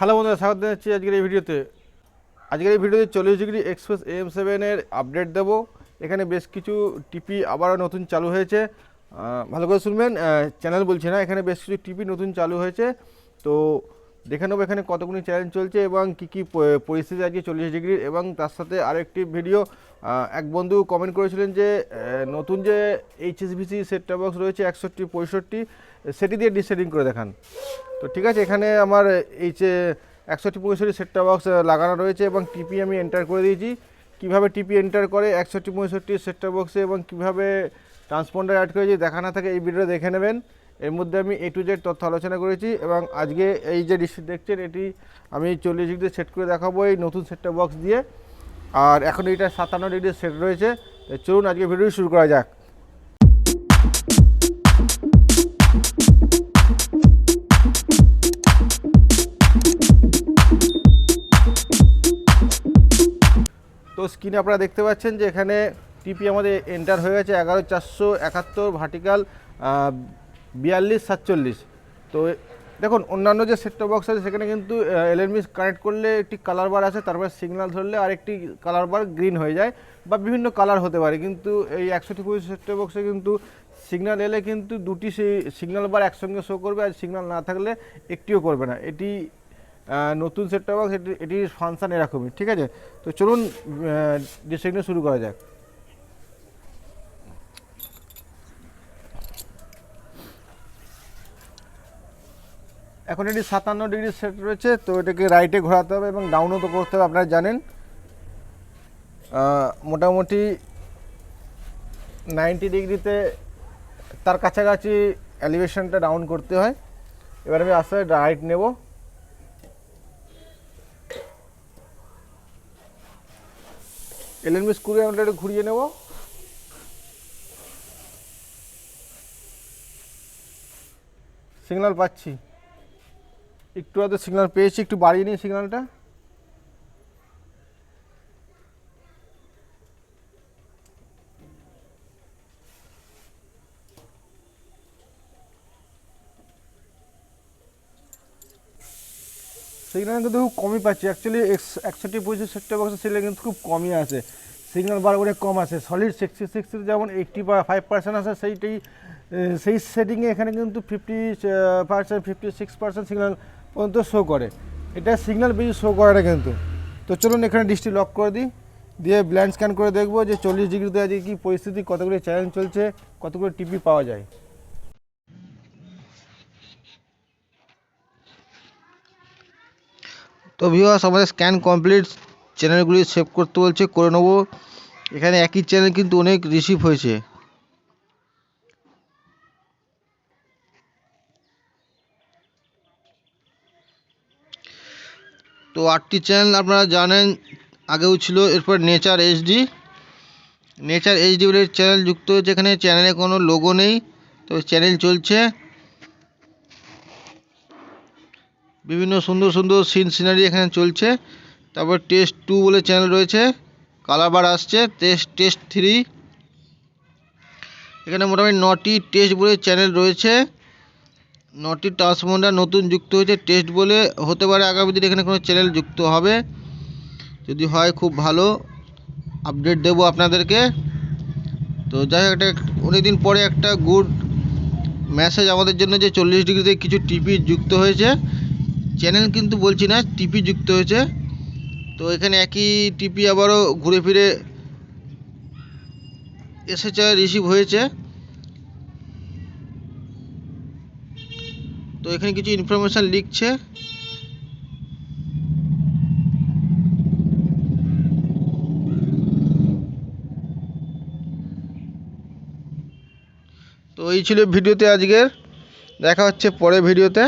Hello বন্ধুরা, স্বাগত জানাচ্ছি আজকের এই ভিডিওতে। আজকের এই ভিডিওতে চল্লিশ ডিগ্রি এক্সপ্রেস এম সেভেনের আপডেট দেবো। এখানে বেশ কিছু টিপি আবারও নতুন চালু হয়েছে। ভালো করে শুনবেন। চ্যানেল বলছি না, এখানে বেশ কিছু টিপি নতুন চালু হয়েছে। তো দেখে নেব এখানে কতগুলি চ্যালেঞ্জ চলছে এবং কী কী পরিস্থিতি আজকে চল্লিশ ডিগ্রির এবং তার সাথে আরেকটি ভিডিও এক বন্ধু কমেন্ট করেছিলেন যে নতুন যে এইচএসবিসি সেটটা বক্স রয়েছে একষট্টি, পঁয়ষট্টি, সেটি দিয়ে ডিসেটিং করে দেখান। তো ঠিক আছে, এখানে আমার এই যে একষট্টি, পঁয়ষট্টি সেটটা বক্স লাগানো রয়েছে এবং টিপি আমি এন্টার করে দিয়েছি। কীভাবে টিপি এন্টার করে একষট্টি, পঁয়ষট্টি সেটটা বক্সে এবং কীভাবে ট্রান্সপন্ডার অ্যাড করেছি দেখা না থাকে, এই ভিডিও দেখে নেবেন। এর মধ্যে আমি এ টু জেড তথ্য আলোচনা করেছি এবং আজকে এই যে ডিসি দেখছেন, এটি আমি চল্লিশ ডিগ্রি সেট করে দেখাবো এই নতুন সেটটা বক্স দিয়ে। আর এখন এইটা সাতান্ন ডিগ্রি সেট রয়েছে। চলুন আজকে ভিডিও শুরু করা যাক। তো স্ক্রিনে আপনারা দেখতে পাচ্ছেন যে এখানে টিপি আমাদের এন্টার হয়ে গেছে এগারো চারশো একাত্তর ভার্টিক্যাল বিয়াল্লিশ, সাতচল্লিশ। তো দেখুন, অন্যান্য যে সেটটা বক্স আছে, সেখানে কিন্তু এলএনবি কানেক্ট করলে একটি কালার বার আছে, তারপরে সিগন্যাল ধরলে আরেকটি কালার বার গ্রিন হয়ে যায় বা বিভিন্ন কালার হতে পারে। কিন্তু এই একশোটি পঁচিশ সেট বক্সে কিন্তু সিগন্যাল এলে কিন্তু দুটি সেই সিগন্যাল বার একসঙ্গে শো করবে আর সিগন্যাল না থাকলে একটিও করবে না। এটি নতুন সেট বক্স এটি, এটির ফাংশন এরকমই, ঠিক আছে? তো চলুন ডিসেকশন শুরু করা যাক। এখন এটি সাতান্ন ডিগ্রি সেট রয়েছে, তো এটাকে রাইটে ঘোরাতে হবে এবং ডাউনও তো করতে হবে, আপনারা জানেন। মোটামুটি নাইনটি ডিগ্রিতে তার কাছাকাছি অ্যালিভেশনটা ডাউন করতে হয়। এবার আমি আস্তে রাইট নেব। এলএনবি স্ক্রু আমরা একটু ঘুরিয়ে নেব। সিগন্যাল পাচ্ছি। একটু হয়তো সিগন্যাল পেয়েছি, একটু বাড়িয়ে নিই সিগন্যালটা সিগন্যাল কিন্তু খুব কমই পাচ্ছি। অ্যাকচুয়ালি একষট্টি পঁচিশ সেক্টর বক্সের সিগন্যাল কিন্তু খুব কমই আছে। সিগন্যাল বার করে কম আছে। সলিড সিক্সটি সিক্সটি যেমন এইটটি বা ফাইভ পার্সেন্ট আছে, সেইটাই সেই সেটিংয়ে এখানে কিন্তু fifty percent fifty six percent signal পর্যন্ত শো করে। এটা সিগন্যাল বেশি শো করে না কিন্তু। তো চলুন এখানে ডিসটি লক করে দিই। দিয়ে ব্ল্যান্ড স্ক্যান করে দেখব যে চল্লিশ ডিগ্রিতে আজকে কী পরিস্থিতি, কতগুলি চ্যালেঞ্জ চলছে, কতগুলো টিপি পাওয়া যায়। তো ভিউয়ার্স আমাদের স্ক্যান কমপ্লিট চ্যানেলগুলি সেভ করতে বলছে, করে নেব। এখানে একই চ্যানেল কিন্তু অনেক রিসিভ হয়েছে। তো আটটি চ্যানেল আপনারা জানেন, আগেও ছিল, এরপর নেচার এইচডি নেচার এইচডি বলে চ্যানেল যুক্ত হয়েছে, এখানে চ্যানেলে কোনো লোগো নেই, তো চ্যানেল চলছে। বিভিন্ন সুন্দর সুন্দর সিন সিনারি এখানে চলছে। তারপর টেস্ট টু বলে চ্যানেল রয়েছে কালার বার আসছে টেস্ট টেস্ট থ্রি এখানে মোটামুটি নটি টেস্ট বলে চ্যানেল রয়েছে। নটি ট্রান্সপন্ডার নতুন যুক্ত হয়েছে টেস্ট বলে হতে পারে আগামী দিনে এখানে কোনো চ্যানেল যুক্ত হবে। যদি হয় খুব ভালো আপডেট দেবো আপনাদেরকে। তো যাই হোক, একটা অনেকদিন পরে একটা গুড মেসেজ আমাদের জন্য যে চল্লিশ ডিগ্রিতে কিছু টিপি যুক্ত হয়েছে। চ্যানেল কিন্তু বলছি না টিপি যুক্ত হয়েছে। তো এখানে একই টিপি আবারও ঘুরে ফিরে এসেছে রিসিভ হয়েছে। তো এখানে কিছু ইনফরমেশান লিখছে। তো এই ছিল ভিডিওতে আজকের। দেখা হচ্ছে পরে ভিডিওতে।